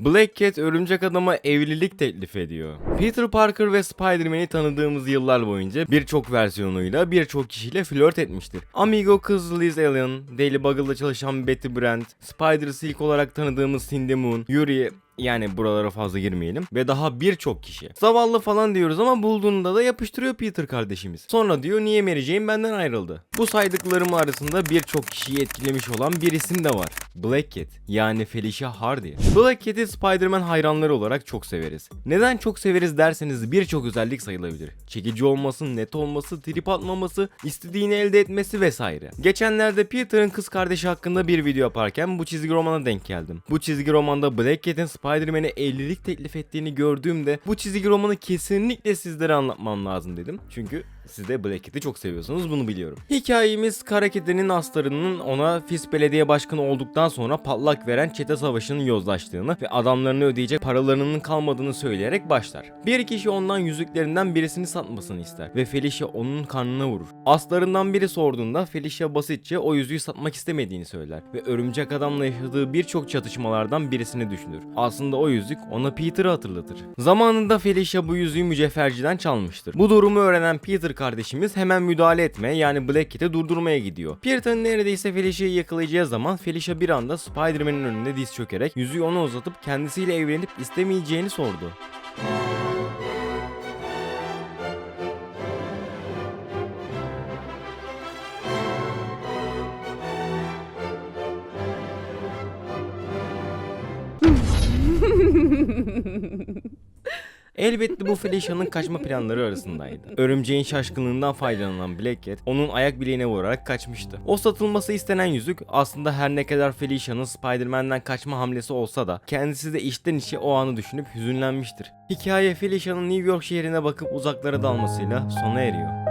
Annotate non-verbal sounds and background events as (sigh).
Black Cat örümcek adama evlilik teklif ediyor. Peter Parker ve Spider-Man'i tanıdığımız yıllar boyunca birçok versiyonuyla birçok kişiyle flört etmiştir. Amigo kız Liz Allen, Daily Buggle'da çalışan Betty Brant, Spider-Silk olarak tanıdığımız Cindy Moon, Yuri, yani buralara fazla girmeyelim. Ve daha birçok kişi. Zavallı falan diyoruz ama bulduğunda da yapıştırıyor Peter kardeşimiz. Sonra diyor niye Mary Jane benden ayrıldı. Bu saydıklarım arasında birçok kişiyi etkilemiş olan bir isim de var. Black Cat yani Felicia Hardy. Black Cat'i Spider-Man hayranları olarak çok severiz. Neden çok severiz derseniz birçok özellik sayılabilir. Çekici olması, net olması, trip atmaması, istediğini elde etmesi vesaire. Geçenlerde Peter'ın kız kardeşi hakkında bir video yaparken bu çizgi romana denk geldim. Bu çizgi romanda Black Cat'in Spider-Man'e evlilik teklif ettiğini gördüğümde bu çizgi romanı kesinlikle sizlere anlatmam lazım dedim. Çünkü siz de Black Cat'i çok seviyorsunuz bunu biliyorum. Hikayemiz kara kedinin astarının ona Fis Belediye Başkanı olduktan sonra patlak veren çete savaşının yozlaştığını ve adamlarını ödeyecek paralarının kalmadığını söyleyerek başlar. Bir kişi ondan yüzüklerinden birisini satmasını ister ve Felicia onun karnına vurur. Aslarından biri sorduğunda Felicia basitçe o yüzüğü satmak istemediğini söyler ve örümcek adamla yaşadığı birçok çatışmalardan birisini düşünür. Aslında o yüzük ona Peter'ı hatırlatır. Zamanında Felicia bu yüzüğü mücevherciden çalmıştır. Bu durumu öğrenen Peter kardeşimiz hemen müdahale etmeye yani Black Cat'i durdurmaya gidiyor. Peter'ın neredeyse Felicia'yı yakalayacağı zaman Felicia bir anda Spider-Man'in önünde diz çökerek yüzüğü ona uzatıp kendisiyle evlenip istemeyeceğini sordu. (laughs) Elbette bu Felicia'nın kaçma planları arasındaydı. Örümceğin şaşkınlığından faydalanan Black Cat onun ayak bileğine vurarak kaçmıştı. O satılması istenen yüzük aslında her ne kadar Felicia'nın Spider-Man'den kaçma hamlesi olsa da kendisi de içten içe o anı düşünüp hüzünlenmiştir. Hikaye Felicia'nın New York şehrine bakıp uzaklara dalmasıyla sona eriyor.